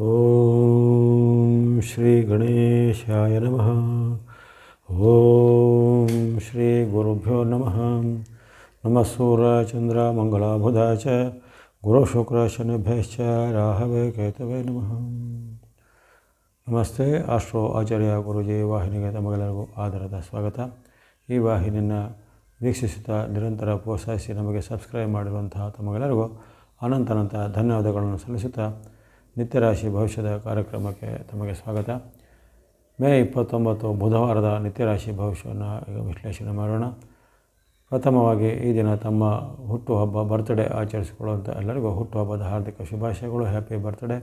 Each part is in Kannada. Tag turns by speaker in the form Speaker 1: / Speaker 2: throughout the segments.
Speaker 1: ಓಂ ಶ್ರೀ ಗಣೇಶಾಯ ನಮಃ. ಓಂ ಶ್ರೀ ಗುರುಭ್ಯೋ ನಮಃ. ನಮಃ ಸೂರ ಚಂದ್ರ ಮಂಗಳಾಬುಧ ಚ ಗುರು ಶುಕ್ರ ಶನಿಭ್ಯಶ್ಚ ರಾಹವೇ ಕೇತವೇ ನಮಃ. ನಮಸ್ತೆ ಆಶ್ರೋ ಆಚಾರ್ಯ ಗುರುಜಿ ವಾಹಿನಿಗೆ ತಮಗೆಲ್ಲರಿಗೂ ಆಧಾರದ ಸ್ವಾಗತ. ಈ ವಾಹಿನಿಯನ್ನು ವೀಕ್ಷಿಸುತ್ತಾ ನಿರಂತರ ಪ್ರೋತ್ಸಾಹಿಸಿ ನಮಗೆ ಸಬ್ಸ್ಕ್ರೈಬ್ ಮಾಡಿರುವಂತಹ ತಮಗೆಲ್ಲರಿಗೂ ಅನಂತನಂತ ಧನ್ಯವಾದಗಳನ್ನು ಸಲ್ಲಿಸುತ್ತಾ ನಿತ್ಯರಾಶಿ ಭವಿಷ್ಯದ ಕಾರ್ಯಕ್ರಮಕ್ಕೆ ತಮಗೆ ಸ್ವಾಗತ. ಮೇ ಇಪ್ಪತ್ತೊಂಬತ್ತು ಬುಧವಾರದ ನಿತ್ಯರಾಶಿ ಭವಿಷ್ಯವನ್ನು ಈಗ ವಿಶ್ಲೇಷಣೆ ಮಾಡೋಣ. ಪ್ರಥಮವಾಗಿ ಈ ದಿನ ತಮ್ಮ ಹುಟ್ಟುಹಬ್ಬ ಬರ್ತ್ಡೇ ಆಚರಿಸಿಕೊಳ್ಳುವಂಥ ಎಲ್ಲರಿಗೂ ಹುಟ್ಟುಹಬ್ಬದ ಹಾರ್ದಿಕ ಶುಭಾಶಯಗಳು, ಹ್ಯಾಪಿ ಬರ್ತ್ಡೇ.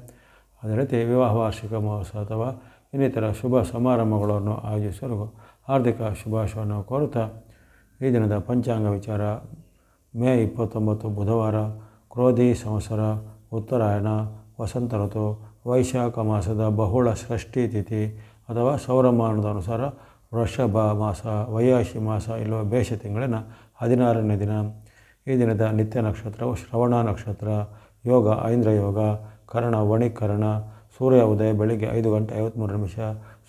Speaker 1: ಅದೇ ರೀತಿ ವಿವಾಹ ವಾರ್ಷಿಕ ಮಹೋತ್ಸವ ಅಥವಾ ಇನ್ನಿತರ ಶುಭ ಸಮಾರಂಭಗಳನ್ನು ಆಯೋಜಿಸಲು ಹಾರ್ದಿಕ ಶುಭಾಶಯವನ್ನು ಕೋರುತ್ತಾ ಈ ದಿನದ ಪಂಚಾಂಗ ವಿಚಾರ. ಮೇ ಇಪ್ಪತ್ತೊಂಬತ್ತು ಬುಧವಾರ, ಕ್ರೋಧಿ ಸಂವತ್ಸರ, ಉತ್ತರಾಯಣ ವಸಂತ ಋತು ವೈಶಾಖ ಮಾಸದ ಬಹುಳ ಷಷ್ಠಿ ತಿಥಿ ಅಥವಾ ಸೌರಮಾನದ ಅನುಸಾರ ವೃಷಭ ಮಾಸ, ವೈಯಾಶಿ ಮಾಸ ಇಲ್ಲವ ಬೇಷ ತಿಂಗಳಿನ ಹದಿನಾರನೇ ದಿನ. ಈ ದಿನದ ನಿತ್ಯ ನಕ್ಷತ್ರವು ಶ್ರವಣ ನಕ್ಷತ್ರ, ಯೋಗ, ಐಂದ್ರ ಯೋಗ, ಕರ್ಣ, ವಣಿಕರಣ, ಸೂರ್ಯ ಉದಯ ಬೆಳಿಗ್ಗೆ ಐದು ಗಂಟೆ ಐವತ್ತ್ಮೂರು ನಿಮಿಷ,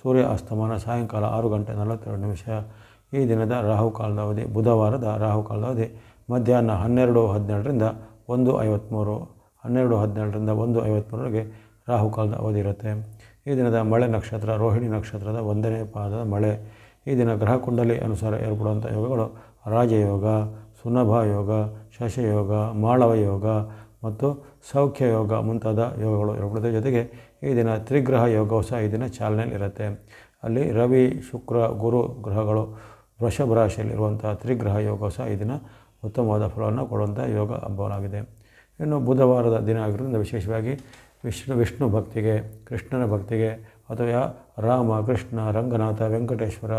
Speaker 1: ಸೂರ್ಯ ಅಸ್ತಮಾನ ಸಾಯಂಕಾಲ ಆರು ಗಂಟೆ ನಲವತ್ತೆರಡು ನಿಮಿಷ. ಈ ದಿನದ ರಾಹುಕಾಲದ ಅವಧಿ ಬುಧವಾರದ ರಾಹುಕಾಲದ ಅವಧಿ ಮಧ್ಯಾಹ್ನ ಹನ್ನೆರಡು ಹದಿನೇಳರಿಂದ ಒಂದು ಐವತ್ತ್ಮೂರು ಹನ್ನೆರಡು, ಹದಿನೇಳರಿಂದ ಒಂದು ಐವತ್ತ್ಮೂರವರೆಗೆ ರಾಹುಕಾಲದ ಅವಧಿ ಇರುತ್ತೆ. ಈ ದಿನದ ಮಳೆ ನಕ್ಷತ್ರ, ರೋಹಿಣಿ ನಕ್ಷತ್ರದ ಒಂದನೇ ಪಾದದ ಮಳೆ. ಈ ದಿನ ಗ್ರಹ ಕುಂಡಲಿ ಅನುಸಾರ ಏರ್ಪಡುವಂಥ ಯೋಗಗಳು ರಾಜಯೋಗ, ಸುನಭ ಯೋಗ, ಶಶಯೋಗ, ಮಾಳವ ಯೋಗ ಮತ್ತು ಸೌಖ್ಯ ಯೋಗ ಮುಂತಾದ ಯೋಗಗಳು ಇರಬಹುದು ಜೊತೆಗೆ ಈ ದಿನ ತ್ರಿಗ್ರಹ ಯೋಗವು ಸಹ ಈ ದಿನ ಚಾಲನೆಯಲ್ಲಿರುತ್ತೆ ಅಲ್ಲಿ ರವಿ, ಶುಕ್ರ, ಗುರು ಗ್ರಹಗಳು ವೃಷಭ ರಾಶಿಯಲ್ಲಿರುವಂಥ ತ್ರಿಗ್ರಹ ಯೋಗ ಸಹ ಈ ದಿನ ಉತ್ತಮವಾದ ಫಲವನ್ನು ಕೊಡುವಂಥ ಯೋಗ ಹಬ್ಬವಾಗಿದೆ ಇನ್ನು ಬುಧವಾರದ ದಿನ ಆಗಿರೋದ್ರಿಂದ ವಿಶೇಷವಾಗಿ ವಿಷ್ಣು ವಿಷ್ಣು ಭಕ್ತಿಗೆ, ಕೃಷ್ಣನ ಭಕ್ತಿಗೆ ಅಥವಾ ರಾಮ, ಕೃಷ್ಣ, ರಂಗನಾಥ, ವೆಂಕಟೇಶ್ವರ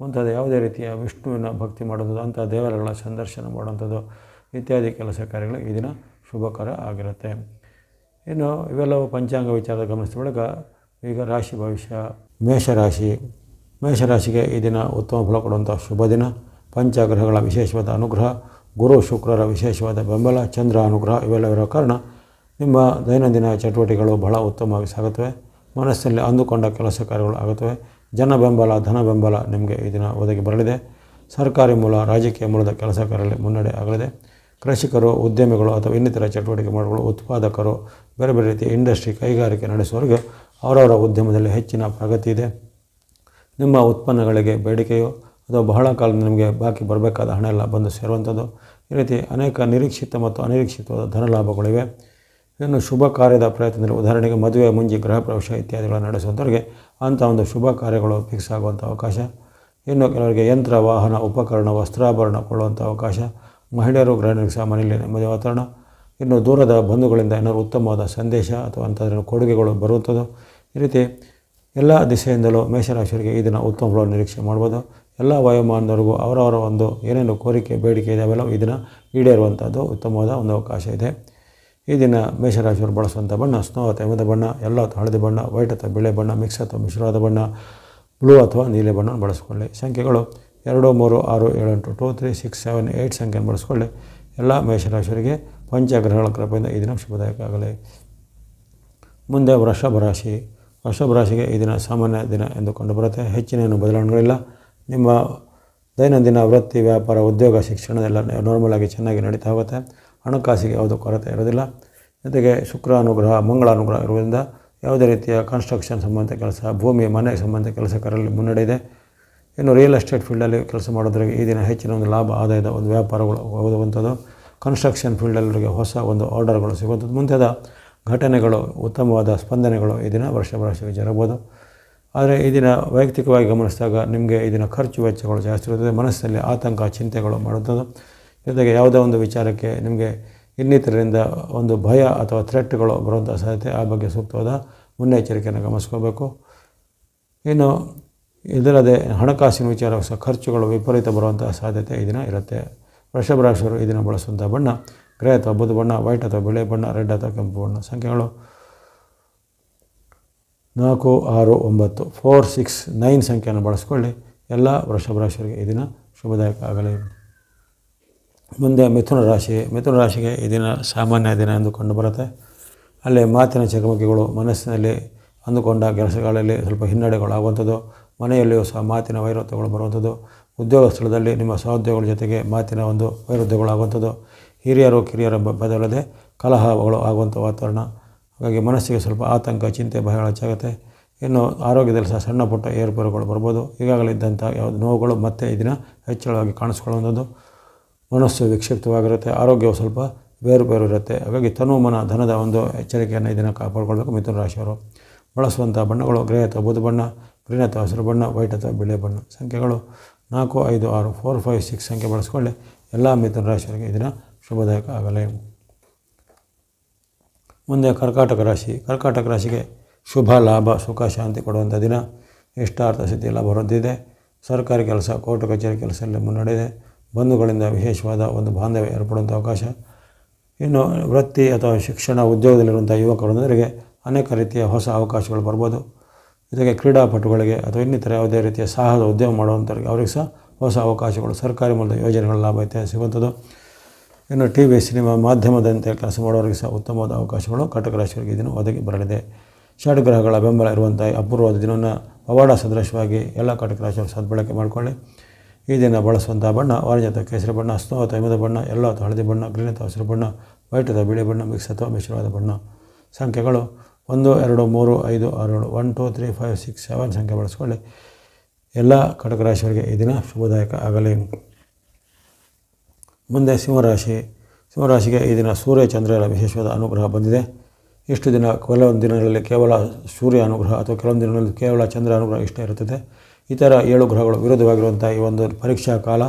Speaker 1: ಮುಂತಾದ ಯಾವುದೇ ರೀತಿಯ ವಿಷ್ಣುವಿನ ಭಕ್ತಿ ಮಾಡೋದು ಅಂಥ ದೇವರುಗಳ ಸಂದರ್ಶನ ಮಾಡುವಂಥದ್ದು ಇತ್ಯಾದಿ ಕೆಲಸ ಕಾರ್ಯಗಳು ಈ ದಿನ ಶುಭಕರ ಆಗಿರುತ್ತೆ. ಇನ್ನು ಇವೆಲ್ಲವೂ ಪಂಚಾಂಗ ವಿಚಾರದ ಗಮನಿಸಿದ ಬಳಿಕ ಈಗ ರಾಶಿ ಭವಿಷ್ಯ, ಮೇಷರಾಶಿ, ಮೇಷರಾಶಿಗೆ ಈ ದಿನ ಉತ್ತಮ ಫಲ ಕೊಡುವಂಥ ಶುಭ ದಿನ. ಪಂಚಗ್ರಹಗಳ ವಿಶೇಷವಾದ ಅನುಗ್ರಹ ಗುರು ಶುಕ್ರರ ವಿಶೇಷವಾದ ಬೆಂಬಲ, ಚಂದ್ರ, ಅನುಗ್ರಹ ಇವೆಲ್ಲ ಕಾರಣ ನಿಮ್ಮ ದೈನಂದಿನ ಚಟುವಟಿಕೆಗಳು ಬಹಳ ಉತ್ತಮವಾಗಿ ಸಾಗುತ್ತವೆ. ಮನಸ್ಸಿನಲ್ಲಿ ಅಂದುಕೊಂಡ ಕೆಲಸ ಕಾರ್ಯಗಳು ಆಗುತ್ತವೆ. ಜನ ಬೆಂಬಲ, ಧನ ಬೆಂಬಲ ನಿಮಗೆ ಈ ದಿನ ಒದಗಿ ಬರಲಿದೆ. ಸರ್ಕಾರಿ ಮೂಲ, ರಾಜಕೀಯ ಮೂಲದ ಕೆಲಸ ಕಾರ್ಯಗಳಲ್ಲಿ ಮುನ್ನಡೆ ಆಗಲಿದೆ. ಕೃಷಿಕರು, ಉದ್ಯಮಿಗಳು ಅಥವಾ ಇನ್ನಿತರ ಚಟುವಟಿಕೆ ಮಾಡುವ ಉತ್ಪಾದಕರು, ಬೇರೆ ಬೇರೆ ರೀತಿಯ ಇಂಡಸ್ಟ್ರಿ ಕೈಗಾರಿಕೆ ನಡೆಸುವವರಿಗೆ ಅವರವರ ಉದ್ಯಮದಲ್ಲಿ ಹೆಚ್ಚಿನ ಪ್ರಗತಿ ಇದೆ. ನಿಮ್ಮ ಉತ್ಪನ್ನಗಳಿಗೆ ಬೇಡಿಕೆಯು ಅಥವಾ ಬಹಳ ಕಾಲದಿಂದ ನಿಮಗೆ ಬಾಕಿ ಬರಬೇಕಾದ ಹಣ ಎಲ್ಲ ಬಂದು ಸೇರುವಂಥದ್ದು. ಈ ರೀತಿ ಅನೇಕ ನಿರೀಕ್ಷಿತ ಮತ್ತು ಅನಿರೀಕ್ಷಿತವಾದ ಧನಲಾಭಗಳಿವೆ ಇನ್ನು ಶುಭ ಕಾರ್ಯದ ಪ್ರಯತ್ನದಲ್ಲಿ ಉದಾಹರಣೆಗೆ ಮದುವೆ, ಮುಂಜಿ, ಗೃಹ ಪ್ರವೇಶ ಇತ್ಯಾದಿಗಳನ್ನು ನಡೆಸುವಂಥವ್ರಿಗೆ ಅಂಥ ಒಂದು ಶುಭ ಕಾರ್ಯಗಳು ಫಿಕ್ಸ್ ಆಗುವಂಥ ಅವಕಾಶ. ಇನ್ನು ಕೆಲವರಿಗೆ ಯಂತ್ರ, ವಾಹನ, ಉಪಕರಣ, ವಸ್ತ್ರಾಭರಣ ಕೊಳ್ಳುವಂಥ ಅವಕಾಶ. ಮಹಿಳೆಯರು ಗೃಹಿಣಿಗೆ ಸಹ ಮನೆಯಲ್ಲಿ ನೆಮ್ಮದಿ ವಾತಾವರಣ. ಇನ್ನು ದೂರದ ಬಂಧುಗಳಿಂದ ಏನಾದರೂ ಉತ್ತಮವಾದ ಸಂದೇಶ ಅಥವಾ ಅಂಥದ್ರ ಕೊಡುಗೆಗಳು ಬರುವಂಥದ್ದು. ಈ ರೀತಿ ಎಲ್ಲ ದಿಸೆಯಿಂದಲೂ ಮೇಷರಾಶಿಯವರಿಗೆ ಈ ದಿನ ಉತ್ತಮ ನಿರೀಕ್ಷೆ ಮಾಡ್ಬೋದು. ಎಲ್ಲ ವಯೋಮಾನದವರೆಗೂ ಅವರವರ ಒಂದು ಏನೇನು ಕೋರಿಕೆ, ಬೇಡಿಕೆ ಇದೆ, ಅವೆಲ್ಲ ಈ ದಿನ ಈಡೇರುವಂಥದ್ದು ಉತ್ತಮವಾದ ಒಂದು ಅವಕಾಶ ಇದೆ. ಈ ದಿನ ಮೇಷರಾಶಿಯವರು ಬಳಸುವಂಥ ಬಣ್ಣ ಸ್ನೋ ಅಥವಾ ಎಮದ ಬಣ್ಣ, ಎಲ್ಲ ಅಥವಾ ಹಳದಿ ಬಣ್ಣ ವೈಟ್ ಅಥವಾ ಬಿಳೆ ಬಣ್ಣ ಮಿಕ್ಸ್ ಅಥವಾ ಮಿಶ್ರವಾದ ಬಣ್ಣ ಬ್ಲೂ ಅಥವಾ ನೀಲಿ ಬಣ್ಣ ಬಳಸ್ಕೊಳ್ಳಿ. ಸಂಖ್ಯೆಗಳು ಎರಡು, ಮೂರು, ಆರು ಏಳು ಎಂಟು two three six seven eight ಸಂಖ್ಯೆಯನ್ನು ಬಳಸ್ಕೊಳ್ಳಿ. ಎಲ್ಲ ಮೇಷರಾಶಿಯವರಿಗೆ ಪಂಚಗ್ರಹಗಳ ಕೃಪೆಯಿಂದ ಈ ದಿನ ಶುಭದಾಯಕ ಆಗಲಿ ಮುಂದೆ ವೃಷಭ ರಾಶಿ. ವೃಷಭ ರಾಶಿಗೆ ಈ ದಿನ ಸಾಮಾನ್ಯ ದಿನ ಎಂದು ಕಂಡುಬರುತ್ತೆ ಹೆಚ್ಚಿನ ಏನು ಬದಲಾವಣೆಗಳಿಲ್ಲ. ನಿಮ್ಮ ದೈನಂದಿನ ವೃತ್ತಿ, ವ್ಯಾಪಾರ, ಉದ್ಯೋಗ, ಶಿಕ್ಷಣದೆಲ್ಲ ನಾರ್ಮಲ್ ಆಗಿ ಚೆನ್ನಾಗಿ ನಡೀತಾ ಹೋಗುತ್ತೆ. ಹಣಕಾಸಿಗೆ ಯಾವುದೂ ಕೊರತೆ ಇರೋದಿಲ್ಲ. ಜೊತೆಗೆ ಶುಕ್ರ ಅನುಗ್ರಹ, ಮಂಗಳ ಅನುಗ್ರಹ ಇರುವುದರಿಂದ ಯಾವುದೇ ರೀತಿಯ ಕನ್ಸ್ಟ್ರಕ್ಷನ್ ಸಂಬಂಧ ಕೆಲಸ, ಭೂಮಿ, ಮನೆ ಸಂಬಂಧ ಕೆಲಸ ಕರಲ್ಲಿ ಮುನ್ನಡೆ ಇದೆ. ಇನ್ನು ರಿಯಲ್ ಎಸ್ಟೇಟ್ ಫೀಲ್ಡಲ್ಲಿ ಕೆಲಸ ಮಾಡೋದ್ರಿಗೆ ಈ ದಿನ ಹೆಚ್ಚಿನ ಒಂದು ಲಾಭ, ಆದಾಯದ ಒಂದು ವ್ಯಾಪಾರಗಳು ಓದುವಂಥದ್ದು ಕನ್ಸ್ಟ್ರಕ್ಷನ್ ಫೀಲ್ಡಲ್ಲಿಗೆ ಹೊಸ ಒಂದು ಆರ್ಡರ್ಗಳು ಸಿಗುವಂಥದ್ದು. ಮುಂತಾದ ಘಟನೆಗಳು, ಉತ್ತಮವಾದ ಸ್ಪಂದನೆಗಳು ಈ ದಿನ ವರ್ಷ ವರ್ಷಕ್ಕೆ ಜರಬಹುದು ಆದರೆ ಇದನ್ನು ದಿನ ವೈಯಕ್ತಿಕವಾಗಿ ಗಮನಿಸಿದಾಗ ನಿಮಗೆ ಇದನ್ನು ಖರ್ಚು ವೆಚ್ಚಗಳು ಜಾಸ್ತಿ ಇರುತ್ತದೆ, ಮನಸ್ಸಿನಲ್ಲಿ ಆತಂಕ, ಚಿಂತೆಗಳು ಮಾಡುತ್ತದೆ. ಜೊತೆಗೆ ಯಾವುದೇ ಒಂದು ವಿಚಾರಕ್ಕೆ ನಿಮಗೆ ಇನ್ನಿತರರಿಂದ ಒಂದು ಭಯ ಅಥವಾ ಥ್ರೆಟ್ಗಳು ಬರುವಂಥ ಸಾಧ್ಯತೆ ಆ ಬಗ್ಗೆ ಸೂಕ್ತವಾದ ಮುನ್ನೆಚ್ಚರಿಕೆಯನ್ನು ಗಮನಿಸ್ಕೋಬೇಕು. ಇನ್ನು ಇದಲ್ಲದೆ ಹಣಕಾಸಿನ ವಿಚಾರ ಖರ್ಚುಗಳು ವಿಪರೀತ ಬರುವಂಥ ಸಾಧ್ಯತೆ ಇದನ್ನು ಇರುತ್ತೆ. ವೃಷಭರಾಶಿಯವರು ಇದನ್ನು ಬಳಸುವಂಥ ಬಣ್ಣ ಗ್ರೇ ಅಥವಾ ಬುಧ ಬಣ್ಣ, ವೈಟ್ ಅಥವಾ ಬಿಳಿ ಬಣ್ಣ, ರೆಡ್ ಅಥವಾ ಕೆಂಪು ಬಣ್ಣ, ಸಂಖ್ಯೆಗಳು ನಾಲ್ಕು, ಆರು, ಒಂಬತ್ತು ಫೋರ್ ಸಿಕ್ಸ್ ನೈನ್ ಸಂಖ್ಯೆಯನ್ನು ಬಳಸ್ಕೊಳ್ಳಿ. ಎಲ್ಲ ವೃಷಭ ರಾಶಿಯವರಿಗೆ ಈ ದಿನ ಶುಭದಾಯಕ ಆಗಲಿ. ಮುಂದೆ ಮಿಥುನ ರಾಶಿ. ಮಿಥುನ ರಾಶಿಗೆ ಈ ದಿನ ಸಾಮಾನ್ಯ ದಿನ ಎಂದು ಕಂಡುಬರುತ್ತೆ ಅಲ್ಲಿ ಮಾತಿನ ಚಕಮಕಿಗಳು, ಮನಸ್ಸಿನಲ್ಲಿ ಅಂದುಕೊಂಡ ಕೆಲಸಗಳಲ್ಲಿ ಸ್ವಲ್ಪ ಹಿನ್ನಡೆಗಳಾಗುವಂಥದ್ದು. ಮನೆಯಲ್ಲಿಯೂ ಸಹ ಮಾತಿನ ವೈರುದ್ಧಗಳು ಬರುವಂಥದ್ದು. ಉದ್ಯೋಗ ಸ್ಥಳದಲ್ಲಿ ನಿಮ್ಮ ಸಹೋದ್ಯೋಗಗಳ ಜೊತೆಗೆ ಮಾತಿನ ಒಂದು ವೈರುಧ್ಯಗಳಾಗುವಂಥದ್ದು ಹಿರಿಯರು, ಕಿರಿಯರ ಬದಲದೆ ಕಲಹಗಳು ಆಗುವಂಥ ವಾತಾವರಣ. ಹಾಗಾಗಿ ಮನಸ್ಸಿಗೆ ಸ್ವಲ್ಪ ಆತಂಕ, ಚಿಂತೆ ಭಯ ಹೆಚ್ಚಾಗುತ್ತೆ. ಇನ್ನು ಆರೋಗ್ಯದಲ್ಲಿ ಸಹ ಸಣ್ಣ ಪುಟ್ಟ ಏರುಪೇರುಗಳು ಬರ್ಬೋದು. ಈಗಾಗಲೇ ಇದ್ದಂಥ ಯಾವುದು ನೋವುಗಳು ಮತ್ತೆ ಇದನ್ನು ದಿನ ಹೆಚ್ಚಳವಾಗಿ ಕಾಣಿಸ್ಕೊಳ್ಳುವಂಥದ್ದು. ಮನಸ್ಸು ವಿಕ್ಷಿಪ್ತವಾಗಿರುತ್ತೆ, ಆರೋಗ್ಯವು ಸ್ವಲ್ಪ ಬೇರು ಬೇರು ಇರುತ್ತೆ. ಹಾಗಾಗಿ ತನು ಮನ ಧನದ ಒಂದು ಎಚ್ಚರಿಕೆಯನ್ನು ಇದನ್ನು ಕಾಪಾಡಿಕೊಳ್ಬೇಕು ಮಿಥುನ ರಾಶಿಯವರು. ಬಳಸುವಂಥ ಬಣ್ಣಗಳು ಗ್ರೇ ಅಥವಾ ಬುಧ ಬಣ್ಣ, ಗ್ರೀನ್ ಅಥವಾ ಹಸಿರು ಬಣ್ಣ, ವೈಟ್ ಅಥವಾ ಬಿಳಿ ಬಣ್ಣ. ಸಂಖ್ಯೆಗಳು ನಾಲ್ಕು, ಐದು, ಆರು, ಫೋರ್, ಫೈವ್, ಸಿಕ್ಸ್, ಸಂಖ್ಯೆ ಬಳಸ್ಕೊಳ್ಳಿ. ಎಲ್ಲ ಮಿಥುನ ರಾಶಿಯವರಿಗೆ ಇದನ್ನು ಶುಭದಾಯಕ ಆಗಲಿ. ಮುಂದೆ ಕರ್ಕಾಟಕ ರಾಶಿ. ಕರ್ಕಾಟಕ ರಾಶಿಗೆ ಶುಭ, ಲಾಭ, ಸುಖ, ಶಾಂತಿ ಕೊಡುವಂಥ ದಿನ. ಇಷ್ಟಾರ್ಥ ಸಿದ್ಧಿ ಎಲ್ಲ ಹೊರದಿದೆ ಸರ್ಕಾರಿ ಕೆಲಸ, ಕೋರ್ಟ್ ಕಚೇರಿ ಕೆಲಸದಲ್ಲಿ ಮುನ್ನಡೆದಿದೆ ಬಂಧುಗಳಿಂದ ವಿಶೇಷವಾದ ಒಂದು ಬಾಂಧವ್ಯ ಏರ್ಪಡುವಂಥ ಅವಕಾಶ. ಇನ್ನು ವೃತ್ತಿ ಅಥವಾ ಶಿಕ್ಷಣ ಉದ್ಯೋಗದಲ್ಲಿರುವಂಥ ಯುವಕರೊಂದರಿಗೆ ಅನೇಕ ರೀತಿಯ ಹೊಸ ಅವಕಾಶಗಳು ಬರ್ಬೋದು. ಜೊತೆಗೆ ಕ್ರೀಡಾಪಟುಗಳಿಗೆ ಅಥವಾ ಇನ್ನಿತರ ಯಾವುದೇ ರೀತಿಯ ಸಾಹಸ ಉದ್ಯೋಗ ಮಾಡುವಂಥವ್ರಿಗೆ ಅವ್ರಿಗೆ ಸಹ ಹೊಸ ಅವಕಾಶಗಳು. ಸರ್ಕಾರಿ ಮೂಲದ ಯೋಜನೆಗಳ ಲಾಭ ಇತ್ಯಾದಿ ಸಿಗುವಂಥದ್ದು. ಇನ್ನು ಟಿ ವಿ ಸಿನಿಮಾ ಮಾಧ್ಯಮದಂತೆ ಕೆಲಸ ಮಾಡೋರಿಗೆ ಸಹ ಉತ್ತಮವಾದ ಅವಕಾಶಗಳು. ಕಟಕ ರಾಶಿಯವರಿಗೆ ಇದನ್ನು ಒದಗಿ ಬರಲಿದೆ. ಷಡ್ಗ್ರಹಗಳ ಬೆಂಬಲ ಇರುವಂಥ ಅಪೂರ್ವದ ದಿನವನ್ನು ಪವಾಡ ಸದೃಶವಾಗಿ ಎಲ್ಲ ಕಟಕ ರಾಶಿಯವರು ಸದ್ಬಳಕೆ ಮಾಡಿಕೊಳ್ಳಿ. ಈ ದಿನ ಬಳಸುವಂಥ ಬಣ್ಣ ಆರೆಂಜ್ ಅಥವಾ ಕೇಸರಿ ಬಣ್ಣ ಹಸ್ತು ಅಥವಾ ಹಿಮದ ಬಣ್ಣ ಎಲ್ಲ ಅಥವಾ ಹಳದಿ ಬಣ್ಣ ಗ್ರೀನ್ ಅಥವಾ ಹಸಿರು ಬಣ್ಣ ವೈಟ್ ಅಥವಾ ಬಿಳಿ ಬಣ್ಣ ಮಿಕ್ಸ್ ಅಥವಾ ಮಿಶ್ರವಾದ ಬಣ್ಣ. ಸಂಖ್ಯೆಗಳು ಒಂದು, ಎರಡು, ಮೂರು, ಐದು, ಆರು, ಏಳು one two three five six seven ಸಂಖ್ಯೆ ಬಳಸ್ಕೊಳ್ಳಿ. ಎಲ್ಲ ಕಟಕ ರಾಶಿಯವರಿಗೆ ಈ ದಿನ ಶುಭದಾಯಕ ಆಗಲಿ. ಮುಂದೆ ಸಿಂಹರಾಶಿ. ಸಿಂಹರಾಶಿಗೆ ಈ ದಿನ ಸೂರ್ಯ ಚಂದ್ರರ ವಿಶೇಷವಾದ ಅನುಗ್ರಹ ಬಂದಿದೆ. ಇಷ್ಟು ದಿನ ಕೆಲವೊಂದು ದಿನಗಳಲ್ಲಿ ಕೇವಲ ಸೂರ್ಯ ಅನುಗ್ರಹ ಅಥವಾ ಕೆಲವೊಂದು ದಿನಗಳಲ್ಲಿ ಕೇವಲ ಚಂದ್ರ ಅನುಗ್ರಹ ಇಷ್ಟ ಇರುತ್ತದೆ. ಇತರ ಏಳು ಗ್ರಹಗಳು ವಿರುದ್ಧವಾಗಿರುವಂಥ ಈ ಒಂದು ಪರೀಕ್ಷಾ ಕಾಲ,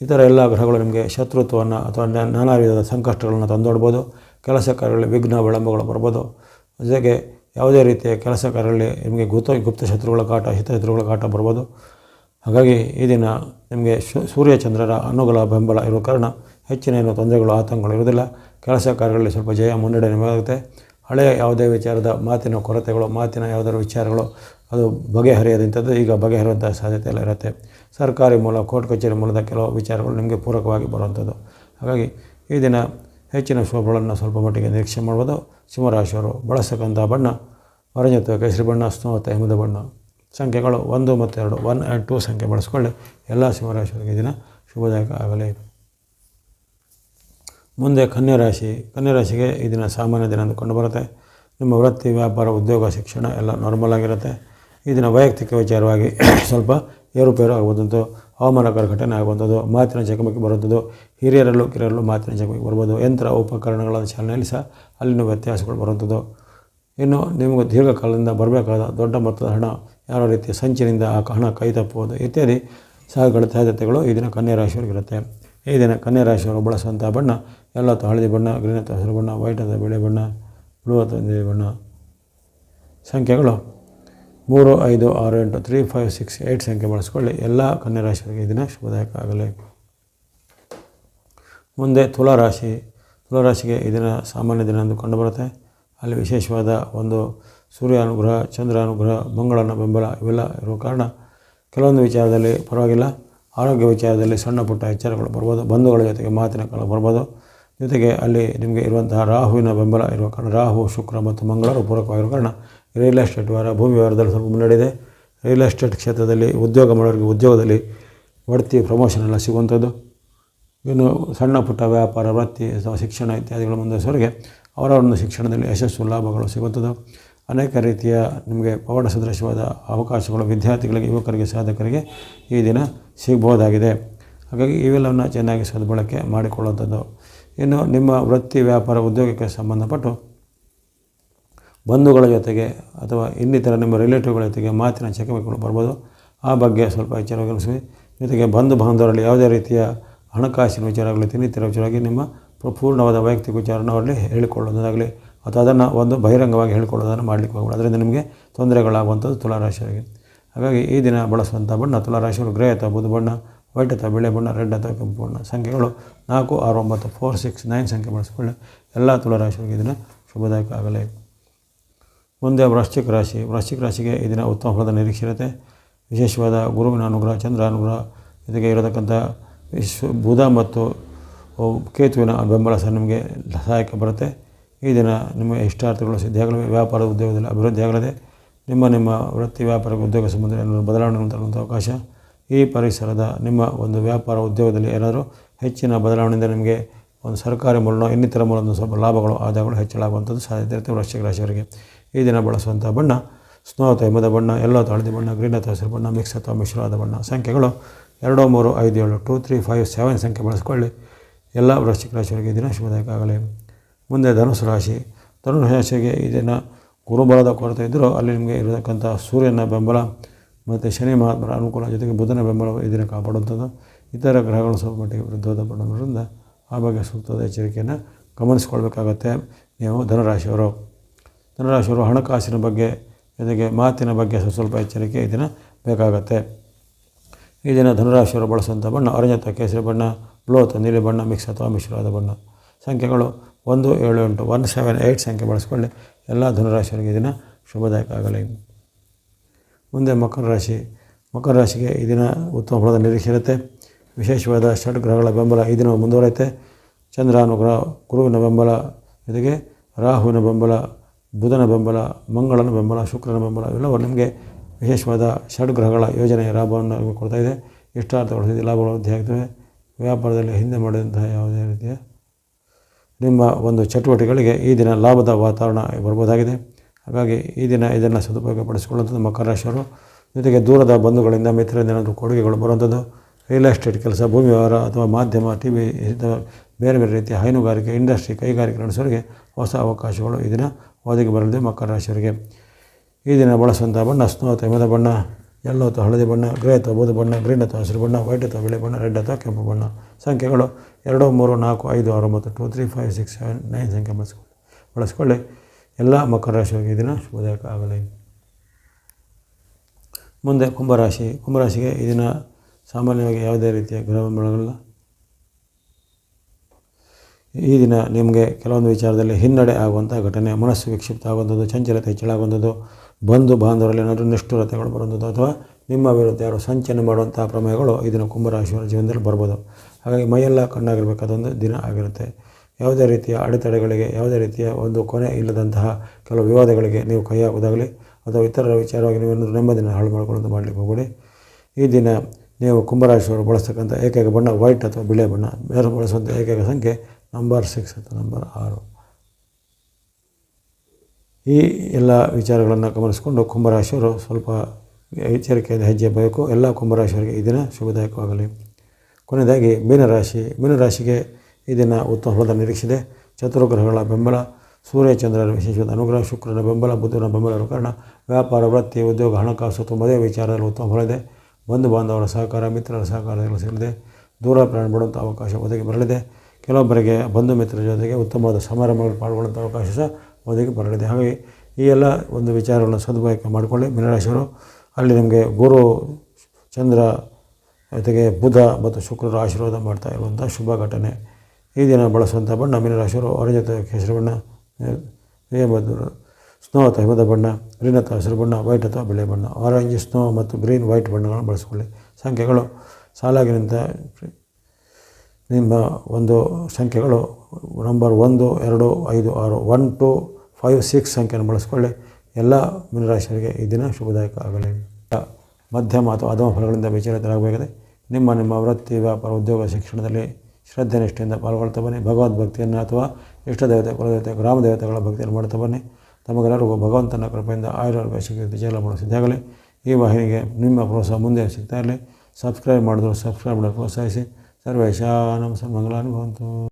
Speaker 1: ಇತರ ಎಲ್ಲ ಗ್ರಹಗಳು ನಿಮಗೆ ಶತ್ರುತ್ವವನ್ನು ಅಥವಾ ನಾನಾ ವಿಧದ ಸಂಕಷ್ಟಗಳನ್ನು ತಂದೊಡ್ಬೋದು. ಕೆಲಸ ಕಾರ್ಯಗಳಲ್ಲಿ ವಿಘ್ನ ವಿಳಂಬಗಳು ಬರ್ಬೋದು. ಜೊತೆಗೆ ಯಾವುದೇ ರೀತಿಯ ಕೆಲಸ ಕಾರ್ಯಗಳಲ್ಲಿ ನಿಮಗೆ ಗುಪ್ತ ಗುಪ್ತ ಶತ್ರುಗಳ ಕಾಟ, ಹಿತಶತ್ರುಗಳ ಕಾಟ ಬರ್ಬೋದು. ಹಾಗಾಗಿ ಈ ದಿನ ನಿಮಗೆ ಸೂರ್ಯಚಂದ್ರರ ಸೂರ್ಯ ಚಂದ್ರರ ಅನುಗ್ರಹ, ಬೆಂಬಲ ಇರುವ ಕಾರಣ ಹೆಚ್ಚಿನ ಏನು ತೊಂದರೆಗಳು, ಆತಂಕಗಳು ಇರೋದಿಲ್ಲ ಕೆಲಸ ಕಾರ್ಯಗಳಲ್ಲಿ ಸ್ವಲ್ಪ ಜಯ ಮುನ್ನಡೆ ನಿಮಗಾಗುತ್ತೆ. ಹಳೆಯ ಯಾವುದೇ ವಿಚಾರದ ಮಾತಿನ ಕೊರತೆಗಳು, ಮಾತಿನ ಯಾವುದಾದ್ರು ವಿಚಾರಗಳು, ಅದು ಬಗೆಹರಿಯದಂಥದ್ದು ಈಗ ಬಗೆಹರಿಯುವಂಥ ಸಾಧ್ಯತೆ ಎಲ್ಲ ಇರುತ್ತೆ. ಸರ್ಕಾರಿ ಮೂಲ, ಕೋರ್ಟ್ ಕಚೇರಿ ಮೂಲದ ಕೆಲವು ವಿಚಾರಗಳು ನಿಮಗೆ ಪೂರಕವಾಗಿ ಬರುವಂಥದ್ದು. ಹಾಗಾಗಿ ಈ ದಿನ ಹೆಚ್ಚಿನ ಶುಭಗಳನ್ನು ಸ್ವಲ್ಪ ಮಟ್ಟಿಗೆ ನಿರೀಕ್ಷೆ ಮಾಡ್ಬೋದು. ಸಿಂಹರಾಶಿಯವರು ಬಳಸತಕ್ಕಂಥ ಬಣ್ಣ ಆರೆಂಜ್ ಅಥವಾ ಕೇಸರಿ ಬಣ್ಣ ಸ್ನೋತ ಹೆಮ್ಮದ ಬಣ್ಣ. ಸಂಖ್ಯೆಗಳು ಒಂದು ಮತ್ತು ಎರಡು ಒನ್ ಆ್ಯಂಡ್ ಟೂ ಸಂಖ್ಯೆ ಬಳಸ್ಕೊಳ್ಳಿ. ಎಲ್ಲ ಸಿಂಹರಾಶಿಯವರಿಗೆ ದಿನ ಶುಭದಾಯಕ ಆಗಲಿ. ಮುಂದೆ ಕನ್ಯಾ ರಾಶಿ ಕನ್ಯಾ ರಾಶಿಗೆ ಈ ದಿನ ಸಾಮಾನ್ಯ ದಿನ ಎಂದು ಕಂಡುಬರುತ್ತೆ ನಿಮ್ಮ ವೃತ್ತಿ, ವ್ಯಾಪಾರ, ಉದ್ಯೋಗ, ಶಿಕ್ಷಣ ಎಲ್ಲ ನಾರ್ಮಲ್ ಆಗಿರುತ್ತೆ. ಈ ದಿನ ವೈಯಕ್ತಿಕ ವಿಚಾರವಾಗಿ ಸ್ವಲ್ಪ ಏರುಪೇರು ಆಗುವಂಥದ್ದು ಹವಾಮಾನಕರ ಘಟನೆ ಆಗುವಂಥದ್ದು ಮಾತಿನ ಚಕಮಕಿ ಬರುವಂಥದ್ದು ಹಿರಿಯರಲ್ಲೂ ಕಿರಿಯರಲ್ಲೂ ಮಾತಿನ ಚಕಮಕಿ ಬರ್ಬೋದು. ಯಂತ್ರ, ಉಪಕರಣಗಳ ಚಾಲನೆಯಲ್ಲಿ ಸಹ ಅಲ್ಲಿನ ವ್ಯತ್ಯಾಸಗಳು ಬರುವಂಥದ್ದು ಇನ್ನು ನಿಮಗೆ ದೀರ್ಘಕಾಲದಿಂದ ಬರಬೇಕಾದ ದೊಡ್ಡ ಮೊತ್ತದ ಹಣ ಯಾವ ರೀತಿಯ ಸಂಚಿನಿಂದ ಆ ಹಣ ಕೈ ತಪ್ಪುವುದು ಇತ್ಯಾದಿ ಸಾಗುಗಳ ಸಾಧ್ಯತೆಗಳು ಈ ದಿನ ಕನ್ಯಾ ರಾಶಿಯವರಿಗಿರುತ್ತೆ ಈ ದಿನ ಕನ್ಯಾ ರಾಶಿಯವರು ಬಳಸುವಂಥ ಬಣ್ಣ ಎಲ್ಲ ಅಥವಾ ಹಳದಿ ಬಣ್ಣ ಗ್ರೀನ್ ಅಥವಾ ಹಸಿರು ಬಣ್ಣ, ವೈಟ್ ಅಥವಾ ಬಿಳಿ ಬಣ್ಣ, ಬ್ಲೂ ಅಥವಾ ನೀಲಿ ಬಣ್ಣ. ಸಂಖ್ಯೆಗಳು ಮೂರು, ಐದು, ಆರು, ಎಂಟು, ತ್ರೀ, ಫೈವ್, ಸಿಕ್ಸ್ ಏಯ್ಟ್ ಸಂಖ್ಯೆ ಬಳಸ್ಕೊಳ್ಳಿ. ಎಲ್ಲ ಕನ್ಯಾ ರಾಶಿಯವರಿಗೆ ಈ ದಿನ ಶುಭದಾಯಕ ಆಗಲಿ. ಮುಂದೆ ತುಲಾರಾಶಿ. ತುಲಾರಾಶಿಗೆ ಈ ದಿನ ಸಾಮಾನ್ಯ ದಿನ ಎಂದು ಕಂಡುಬರುತ್ತೆ ಅಲ್ಲಿ ವಿಶೇಷವಾದ ಒಂದು ಸೂರ್ಯ ಅನುಗ್ರಹ ಚಂದ್ರ ಅನುಗ್ರಹ ಮಂಗಳನ ಬೆಂಬಲ ಇವೆಲ್ಲ ಇರುವ ಕಾರಣ ಕೆಲವೊಂದು ವಿಚಾರದಲ್ಲಿ ಪರವಾಗಿಲ್ಲ. ಆರೋಗ್ಯ ವಿಚಾರದಲ್ಲಿ ಸಣ್ಣ ಪುಟ್ಟ ಎಚ್ಚರಗಳು ಬರ್ಬೋದು. ಬಂಧುಗಳ ಜೊತೆಗೆ ಮಾತಿನ ಕಾಲ ಬರ್ಬೋದು. ಜೊತೆಗೆ ಅಲ್ಲಿ ನಿಮಗೆ ಇರುವಂತಹ ರಾಹುವಿನ ಬೆಂಬಲ ಇರುವ ಕಾರಣ, ರಾಹು, ಶುಕ್ರ ಮತ್ತು ಮಂಗಳರು ಪೂರಕವಾಗಿರುವ ಕಾರಣ ರಿಯಲ್ ಎಸ್ಟೇಟ್ ವಾರ ಭೂಮಿ ವ್ಯವಹಾರದಲ್ಲಿ ಸ್ವಲ್ಪ ಮುನ್ನಡೆಯಿದೆ. ರಿಯಲ್ ಎಸ್ಟೇಟ್ ಕ್ಷೇತ್ರದಲ್ಲಿ ಉದ್ಯೋಗ ಮಾಡೋರಿಗೆ ಉದ್ಯೋಗದಲ್ಲಿ ಬಡ್ತಿ ಪ್ರಮೋಷನ್ ಎಲ್ಲ ಸಿಗುವಂಥದ್ದು. ಇನ್ನು ಸಣ್ಣ ಪುಟ್ಟ ವ್ಯಾಪಾರ, ವೃತ್ತಿ ಅಥವಾ ಶಿಕ್ಷಣ ಇತ್ಯಾದಿಗಳು ಮುಂದುವರಿಸೋರಿಗೆ ಅವರ ಶಿಕ್ಷಣದಲ್ಲಿ ಯಶಸ್ಸು ಲಾಭಗಳು ಸಿಗುತ್ತದೆ. ಅನೇಕ ರೀತಿಯ ನಿಮಗೆ ಪವಾಡ ಸದೃಶವಾದ ಅವಕಾಶಗಳು ವಿದ್ಯಾರ್ಥಿಗಳಿಗೆ, ಯುವಕರಿಗೆ, ಸಾಧಕರಿಗೆ ಈ ದಿನ ಸಿಗ್ಬೋದಾಗಿದೆ ಹಾಗಾಗಿ ಇವೆಲ್ಲವನ್ನು ಚೆನ್ನಾಗಿ ಸದ್ಬಳಕೆ ಮಾಡಿಕೊಳ್ಳುವಂಥದ್ದು. ಇನ್ನು ನಿಮ್ಮ ವೃತ್ತಿ, ವ್ಯಾಪಾರ, ಉದ್ಯೋಗಕ್ಕೆ ಸಂಬಂಧಪಟ್ಟು ಬಂಧುಗಳ ಜೊತೆಗೆ ಅಥವಾ ಇನ್ನಿತರ ನಿಮ್ಮ ರಿಲೇಟಿವ್ಗಳ ಜೊತೆಗೆ ಮಾತಿನ ಚಕಮಕಿಗಳು ಬರ್ಬೋದು. ಆ ಬಗ್ಗೆ ಸ್ವಲ್ಪ ಎಚ್ಚರವಾಗಿ ಜೊತೆಗೆ ಬಂಧು ಬಾಂಧವರಲ್ಲಿ ಯಾವುದೇ ರೀತಿಯ ಹಣಕಾಸಿನ ವಿಚಾರಗಳು ಇನ್ನಿತರ ವಿಚಾರವಾಗಿ ನಿಮ್ಮ ಪೂರ್ಣವಾದ ವೈಯಕ್ತಿಕ ವಿಚಾರವನ್ನು ಹೇಳಿಕೊಳ್ಳೋದಾಗಲಿ, ಅಥವಾ ಅದನ್ನು ಒಂದು ಬಹಿರಂಗವಾಗಿ ಹೇಳಿಕೊಳ್ಳೋದನ್ನು ಮಾಡಲಿಕ್ಕೆ ಹೋಗಬೇಡ. ಅದರಿಂದ ನಿಮಗೆ ತೊಂದರೆಗಳಾಗುವಂಥದ್ದು ತುಲಾರಾಶಿಯವರಿಗೆ. ಹಾಗಾಗಿ ಈ ದಿನ ಬಳಸುವಂಥ ಬಣ್ಣ ತುಲಾರಾಶಿಯವರು ಗ್ರೇ ಅಥವಾ ಬುಧ ಬಣ್ಣ, ವೈಟ್ ಅಥವಾ ಬಿಳೆ ಬಣ್ಣ, ರೆಡ್ ಅಥವಾ ಕೆಂಪು ಬಣ್ಣ, ಸಂಖ್ಯೆಗಳು ನಾಲ್ಕು, ಆರು, ಒಂಬತ್ತು, ಫೋರ್, ಸಿಕ್ಸ್, ನೈನ್ ಸಂಖ್ಯೆ ಬಳಸಿಕೊಳ್ಳಿ. ಎಲ್ಲ ತುಲಾರಾಶಿಯವರಿಗೆ ಇದನ್ನು ದಿನ ಶುಭದಾಯಕ ಆಗಲಿ. ಮುಂದೆ ವೃಶ್ಚಿಕ ರಾಶಿ. ವೃಶ್ಚಿಕ ರಾಶಿಗೆ ಈ ದಿನ ಉತ್ತಮ ಫಲದ ನಿರೀಕ್ಷೆ ಇರುತ್ತೆ. ವಿಶೇಷವಾದ ಗುರುವಿನ ಅನುಗ್ರಹ ಚಂದ್ರ ಅನುಗ್ರಹ ಜೊತೆಗೆ ಇರತಕ್ಕಂಥ ವಿಶ್ವ ಬುಧ ಮತ್ತು ಕೇತುವಿನ ಬೆಂಬಲ ಸಹ ನಿಮಗೆ ಸಹಾಯಕ್ಕೆ ಬರುತ್ತೆ. ಈ ದಿನ ನಿಮ್ಮ ಇಷ್ಟಾರ್ಥಗಳು ಸಿದ್ಧಿಯಾಗಲಿವೆ ವ್ಯಾಪಾರ ಉದ್ಯೋಗದಲ್ಲಿ ಅಭಿವೃದ್ಧಿ ಆಗಲಿದೆ. ನಿಮ್ಮ ನಿಮ್ಮ ವೃತ್ತಿ, ವ್ಯಾಪಾರ, ಉದ್ಯೋಗ ಸಂಬಂಧ ಏನಾದರೂ ಬದಲಾವಣೆ ಉಂಟಾಗುವಂಥ ಅವಕಾಶ. ಈ ಪರಿಸರದ ನಿಮ್ಮ ಒಂದು ವ್ಯಾಪಾರ ಉದ್ಯೋಗದಲ್ಲಿ ಏನಾದರೂ ಹೆಚ್ಚಿನ ಬದಲಾವಣೆಯಿಂದ ನಿಮಗೆ ಒಂದು ಸರ್ಕಾರಿ ಮೂಲನೋ, ಇನ್ನಿತರ ಮೂಲದ ಸ್ವಲ್ಪ ಲಾಭಗಳು, ಆದಾಯಗಳು ಹೆಚ್ಚಳಾಗುವಂಥದ್ದು ಸಾಧ್ಯತೆ ಇರುತ್ತೆ. ವೃಶ್ಚಿಕ ರಾಶಿಯವರಿಗೆ ಈ ದಿನ ಬಳಸುವಂಥ ಬಣ್ಣ ಸ್ನೋ ಅಥವಾ ಹಿಮದ ಬಣ್ಣ, ಎಲ್ಲೋ ಅಥವಾ ಬಣ್ಣ, ಗ್ರೀನ್ ಅಥವಾ ಹಸಿರು ಬಣ್ಣ, ಮಿಕ್ಸ್ ಅಥವಾ ಮಿಶ್ರವಾದ ಬಣ್ಣ. ಸಂಖ್ಯೆಗಳು ಎರಡು, ಮೂರು, ಐದು, ಏಳು, ಟೂ, ತ್ರೀ, ಫೈವ್, ಸೆವೆನ್ ಸಂಖ್ಯೆ ಬಳಸ್ಕೊಳ್ಳಿ. ಎಲ್ಲ ವೃಶ್ಚಿಕ ರಾಶಿಯವರಿಗೆ ದಿನ ಶುಭದಾಯಕ ಆಗಲಿ. ಮುಂದೆ ಧನುಸು ರಾಶಿ. ಧನುಸು ರಾಶಿಗೆ ಈ ದಿನ ಗುರುಬಲದ ಕೊರತೆ ಇದ್ದರೂ ಅಲ್ಲಿ ನಿಮಗೆ ಇರತಕ್ಕಂಥ ಸೂರ್ಯನ ಬೆಂಬಲ ಮತ್ತು ಶನಿ ಮಹಾತ್ಮರ ಅನುಕೂಲ ಜೊತೆಗೆ ಬುಧನ ಬೆಂಬಲ ಈ ದಿನ ಕಾಪಾಡುವಂಥದ್ದು. ಇತರ ಗ್ರಹಗಳು ಸ್ವಲ್ಪ ಮಟ್ಟಿಗೆ ವಿರುದ್ಧವಾದ ಪಡೋದ್ರಿಂದ ಆ ಬಗ್ಗೆ ಸೂಕ್ತವಾದ ಎಚ್ಚರಿಕೆಯನ್ನು ಗಮನಿಸ್ಕೊಳ್ಬೇಕಾಗತ್ತೆ. ನೀವು ಧನುರಾಶಿಯವರು. ಧನುರಾಶಿಯವರು ಹಣಕಾಸಿನ ಬಗ್ಗೆ ಜೊತೆಗೆ ಮಾತಿನ ಬಗ್ಗೆ ಸ್ವಲ್ಪ ಸ್ವಲ್ಪ ಎಚ್ಚರಿಕೆ ಇದನ್ನು ದಿನ ಬೇಕಾಗತ್ತೆ. ಈ ದಿನ ಧನುರಾಶಿಯವರು ಬಳಸುವಂಥ ಬಣ್ಣ ಅರಂಜತ ಕೇಸರಿ ಬಣ್ಣ. ಬ್ಲೂ ಅಥವಾ ನೀಲಿ ಬಣ್ಣ ಮಿಕ್ಸ್ ಅಥವಾ ಮಿಶ್ರವಾದ ಬಣ್ಣ. ಸಂಖ್ಯೆಗಳು ಒಂದು, ಏಳು, ಎಂಟು ಒನ್ ಸೆವೆನ್ ಏಯ್ಟ್ ಸಂಖ್ಯೆ ಬಳಸ್ಕೊಳ್ಳಿ. ಎಲ್ಲ ಧನುರಾಶಿಯವರಿಗೆ ದಿನ ಶುಭದಾಯಕ ಆಗಲಿ. ಮುಂದೆ ಮಕರ ರಾಶಿ. ಮಕರ ರಾಶಿಗೆ ಈ ದಿನ ಉತ್ತಮ ಫಲದ ನಿರೀಕ್ಷೆ ಇರುತ್ತೆ. ವಿಶೇಷವಾದ ಷಡ್ ಗ್ರಹಗಳ ಬೆಂಬಲ ಈ ದಿನ ಮುಂದುವರೆಯುತ್ತೆ. ಚಂದ್ರಾನುಗ್ರಹ, ಗುರುವಿನ ಬೆಂಬಲ, ಜೊತೆಗೆ ರಾಹುವಿನ ಬೆಂಬಲ, ಬುಧನ ಬೆಂಬಲ, ಮಂಗಳನ ಬೆಂಬಲ, ಶುಕ್ರನ ಬೆಂಬಲ, ಇವೆಲ್ಲವೂ ನಿಮಗೆ ವಿಶೇಷವಾದ ಷಡ್ ಗ್ರಹಗಳ ಯೋಜನೆಯ ಲಾಭವನ್ನು ಕೊಡ್ತಾಯಿದೆ ಇಷ್ಟಾರ್ಥಗಳು ಲಾಭಗಳು ವೃದ್ಧಿ ಆಗ್ತವೆ. ವ್ಯಾಪಾರದಲ್ಲಿ ಹಿಂದೆ ಮಾಡಿದಂತಹ ಯಾವುದೇ ರೀತಿಯ ನಿಮ್ಮ ಒಂದು ಚಟುವಟಿಕೆಗಳಿಗೆ ಈ ದಿನ ಲಾಭದ ವಾತಾವರಣ ಬರ್ಬೋದಾಗಿದೆ. ಹಾಗಾಗಿ ಈ ದಿನ ಇದನ್ನು ಸದುಪಯೋಗಪಡಿಸಿಕೊಳ್ಳುವಂಥದ್ದು ಮಕರ ರಾಶಿಯವರು ಜೊತೆಗೆ ದೂರದ ಬಂಧುಗಳಿಂದ ಮಿತ್ರರಿಂದ ಏನಾದರೂ ಕೊಡುಗೆಗಳು ಬರುವಂಥದ್ದು ರಿಯಲ್ ಎಸ್ಟೇಟ್ ಕೆಲಸ, ಭೂಮಿ ವ್ಯವಹಾರ ಅಥವಾ ಮಾಧ್ಯಮ ಟಿ ವಿ ಬೇರೆ ಬೇರೆ ರೀತಿಯ ಹೈನುಗಾರಿಕೆ ಇಂಡಸ್ಟ್ರಿ ಕೈಗಾರಿಕೆ ನಡೆಸೋರಿಗೆ ಹೊಸ ಅವಕಾಶಗಳು ಈ ದಿನ ಒದಗಿ ಬರಲಿದೆ ಮಕರ ರಾಶಿಯವರಿಗೆ ಈ ದಿನ ಬಳಸುವಂಥ ಬಣ್ಣ ಸ್ನೋ ತೆಮದ ಬಣ್ಣ. ಯೆಲ್ಲೋ ಅಥವಾ ಹಳದಿ ಬಣ್ಣ, ಗ್ರೇ ಅಥವಾ ಬೂದು ಬಣ್ಣ, ಗ್ರೀನ್ ಅಥವಾ ಹಸಿರು ಬಣ್ಣ, ವೈಟ್ ಅಥವಾ ಬಿಳಿ ಬಣ್ಣ, ರೆಡ್ ಅಥವಾ ಕೆಂಪು ಬಣ್ಣ. ಸಂಖ್ಯೆಗಳು ಎರಡು, ಮೂರು, ನಾಲ್ಕು, ಐದು, ಆರು ಮತ್ತು two, three, five, six, seven, nine ಸಂಖ್ಯೆ ಬಳಸ್ಕೊಳ್ಳಿ. ಬಳಸ್ಕೊಳ್ಳಿ. ಎಲ್ಲ ಮಕರ ರಾಶಿಯವರಿಗೆ ದಿನ ಶುಭದಾಯಕ ಆಗಲಿ. ಮುಂದೆ ಕುಂಭರಾಶಿ. ಕುಂಭರಾಶಿಗೆ ಈ ದಿನ ಸಾಮಾನ್ಯವಾಗಿ ಯಾವುದೇ ರೀತಿಯ ಗ್ರಹ ಬೆಳಗಲ್ಲ ಈ ದಿನ ನಿಮಗೆ ಕೆಲವೊಂದು ವಿಚಾರದಲ್ಲಿ ಹಿನ್ನಡೆ ಆಗುವಂಥ ಘಟನೆ, ಮನಸ್ಸು ವಿಕ್ಷಿಪ್ತ ಆಗುವಂಥದ್ದು, ಚಂಚಲತೆ ಹೆಚ್ಚಳಾಗುವಂಥದ್ದು ಬಂಧು ಬಾಂಧವರಲ್ಲಿ ಏನಾದರೂ ನಿಷ್ಠುರತೆಗಳು ಬರುವಂಥದ್ದು ಅಥವಾ ನಿಮ್ಮ ವಿರುದ್ಧ ಯಾರು ಸಂಚನೆ ಮಾಡುವಂಥ ಪ್ರಮೇಯಗಳು ಇದನ್ನು ದಿನ ಕುಂಭರಾಶಿಯವರ ಜೀವನದಲ್ಲಿ ಬರ್ಬೋದು. ಹಾಗಾಗಿ ಮೈಯೆಲ್ಲ ಕಣ್ಣಾಗಿರಬೇಕಾದ ಒಂದು ದಿನ ಆಗಿರುತ್ತೆ. ಯಾವುದೇ ರೀತಿಯ ಅಡೆತಡೆಗಳಿಗೆ, ಯಾವುದೇ ರೀತಿಯ ಒಂದು ಕೊನೆ ಇಲ್ಲದಂತಹ ಕೆಲವು ವಿವಾದಗಳಿಗೆ ನೀವು ಕೈ ಹಾಕೋದಾಗಲಿ ಅಥವಾ ಇತರರ ವಿಚಾರವಾಗಿ ನೀವೇನಾದರೂ ನೆಮ್ಮದಿನ ಹಾಳು ಮಾಡ್ಕೊಳ್ಳೋದು ಮಾಡಲಿಕ್ಕೆ ಹೋಗಬೇಡಿ. ಈ ದಿನ ನೀವು ಕುಂಭರಾಶಿಯವರು ಬಳಸ್ತಕ್ಕಂಥ ಏಕೈಕ ಬಣ್ಣ, ವೈಟ್ ಅಥವಾ ಬಿಳೆ ಬಣ್ಣ ಬೇರೆ ಬಳಸುವಂಥ ಏಕೈಕ ಸಂಖ್ಯೆ ನಂಬರ್ ಸಿಕ್ಸ್ ಅಥವಾ ನಂಬರ್ ಆರು. ಈ ಎಲ್ಲ ವಿಚಾರಗಳನ್ನು ಗಮನಿಸಿಕೊಂಡು ಕುಂಭರಾಶಿಯವರು ಸ್ವಲ್ಪ ಎಚ್ಚರಿಕೆಯಿಂದ ಹೆಜ್ಜೆ ಬೇಕು ಎಲ್ಲ ಕುಂಭರಾಶಿಯವರಿಗೆ ಈ ದಿನ ಶುಭದಾಯಕವಾಗಲಿ. ಕೊನೆಯದಾಗಿ ಮೀನರಾಶಿ. ಮೀನರಾಶಿಗೆ ಈ ದಿನ ಉತ್ತಮ ಫಲದ ನಿರೀಕ್ಷಿದೆ ಚತುರ್ಗ್ರಹಗಳ ಬೆಂಬಲ ಸೂರ್ಯ ಚಂದ್ರರ ವಿಶೇಷವಾದ ಅನುಗ್ರಹ, ಶುಕ್ರನ ಬೆಂಬಲ, ಬುಧನ ಬೆಂಬಲ ಕಾರಣ ವ್ಯಾಪಾರ, ವೃತ್ತಿ, ಉದ್ಯೋಗ, ಹಣಕಾಸು ತುಂಬದೇ ವಿಚಾರದಲ್ಲಿ ಉತ್ತಮ ಇದೆ. ಬಂಧು ಬಾಂಧವರ ಸಹಕಾರ, ಮಿತ್ರರ ಸಹಕಾರ ಸೇರಿದೆ ದೂರ ಪ್ರಯಾಣ ಮಾಡುವಂಥ ಅವಕಾಶ ಒದಗಿ ಬರಲಿದೆ ಕೆಲವೊಬ್ಬರಿಗೆ ಬಂಧು ಮಿತ್ರರ ಜೊತೆಗೆ ಉತ್ತಮವಾದ ಸಮಾರಂಭಗಳು ಪಾಲ್ಗೊಳ್ಳುವಂಥ ಅವಕಾಶ ಸಹ ಒದಗಿ ಬರಲಿದೆ. ಹಾಗಾಗಿ ಈ ಎಲ್ಲ ಒಂದು ವಿಚಾರಗಳನ್ನು ಸದುಪಯೋಗ ಮಾಡಿಕೊಳ್ಳಿ. ಮೀನರಾಶಿಯವರು, ಅಲ್ಲಿ ನಿಮಗೆ ಗುರು, ಚಂದ್ರ, ಜೊತೆಗೆ ಬುಧ ಮತ್ತು ಶುಕ್ರರು ಆಶೀರ್ವಾದ ಮಾಡ್ತಾ ಇರುವಂಥ ಶುಭ ಘಟನೆ ಈ ದಿನ ಬಳಸುವಂಥ ಬಣ್ಣ. ಮೀನರಾಶಿಯವರು, ಅವರ ಜೊತೆ ಕೇಸರಿ ಬಣ್ಣ ಸ್ನೋ ಅಥವಾ ಹಿಮದ ಬಣ್ಣ ಗ್ರೀನ್ ಅಥವಾ ಹಸಿರು ಬಣ್ಣ ವೈಟ್ ಅಥವಾ ಬಿಳಿ ಬಣ್ಣ ಆರೆಂಜ್ ಸ್ನೋ ಮತ್ತು ಗ್ರೀನ್ ವೈಟ್ ಬಣ್ಣಗಳನ್ನು ಬಳಸಿಕೊಳ್ಳಿ. ಸಂಖ್ಯೆಗಳು, ಸಾಲಾಗಿನಿಂದ ನಿಮ್ಮ ಒಂದು ಸಂಖ್ಯೆಗಳು ನಂಬರ್ ಒಂದು, ಎರಡು, ಐದು, ಆರು ಒನ್ ಟು ಫೈವ್ ಸಿಕ್ಸ್ ಸಂಖ್ಯೆಯನ್ನು ಬಳಸ್ಕೊಳ್ಳಿ. ಎಲ್ಲ ಮೀನರಾಶಿಯವರಿಗೆ ಈ ದಿನ ಶುಭದಾಯಕ ಆಗಲಿ. ಮಧ್ಯಮ ಅಥವಾ ಅಧಮ ಫಲಗಳಿಂದ ವಿಚಲಿತರಾಗಬೇಕಿದೆ ನಿಮ್ಮ ನಿಮ್ಮ ವೃತ್ತಿ, ವ್ಯಾಪಾರ, ಉದ್ಯೋಗ, ಶಿಕ್ಷಣದಲ್ಲಿ ಶ್ರದ್ಧೆ ನಿಷ್ಠೆಯಿಂದ ಪಾಲ್ಗೊಳ್ತಾ ಬನ್ನಿ. ಭಗವದ್ ಭಕ್ತಿಯನ್ನು ಅಥವಾ ಇಷ್ಟದೇವತೆ, ಕುಲದೇವತೆ ಗ್ರಾಮ ದೇವತೆಗಳ ಭಕ್ತಿಯನ್ನು ಮಾಡ್ತಾ ಬನ್ನಿ. ತಮಗೆಲ್ಲರಿಗೂ ಭಗವಂತನ ಕೃಪೆಯಿಂದ ಆಯುರ್ವೇದ ಶಿಕ್ಷಣ ಜೀವನ ಮಾಡೋ ಸಿದ್ಧಾಗಲಿ ಈ ವಾಹಿನಿಗೆ ನಿಮ್ಮ ಪ್ರೋತ್ಸಾಹ ಮುಂದೆ ಸಿಗ್ತಾ ಇರಲಿ. ಸಬ್ಸ್ಕ್ರೈಬ್ ಮಾಡಿದ್ರು ಸಬ್ಸ್ಕ್ರೈಬ್ ಮಾಡಿ ಪ್ರೋತ್ಸಾಹಿಸಿ. ಸರ್ವೇಶಾನಂ ಮಂಗಲಾನುಭವಂತು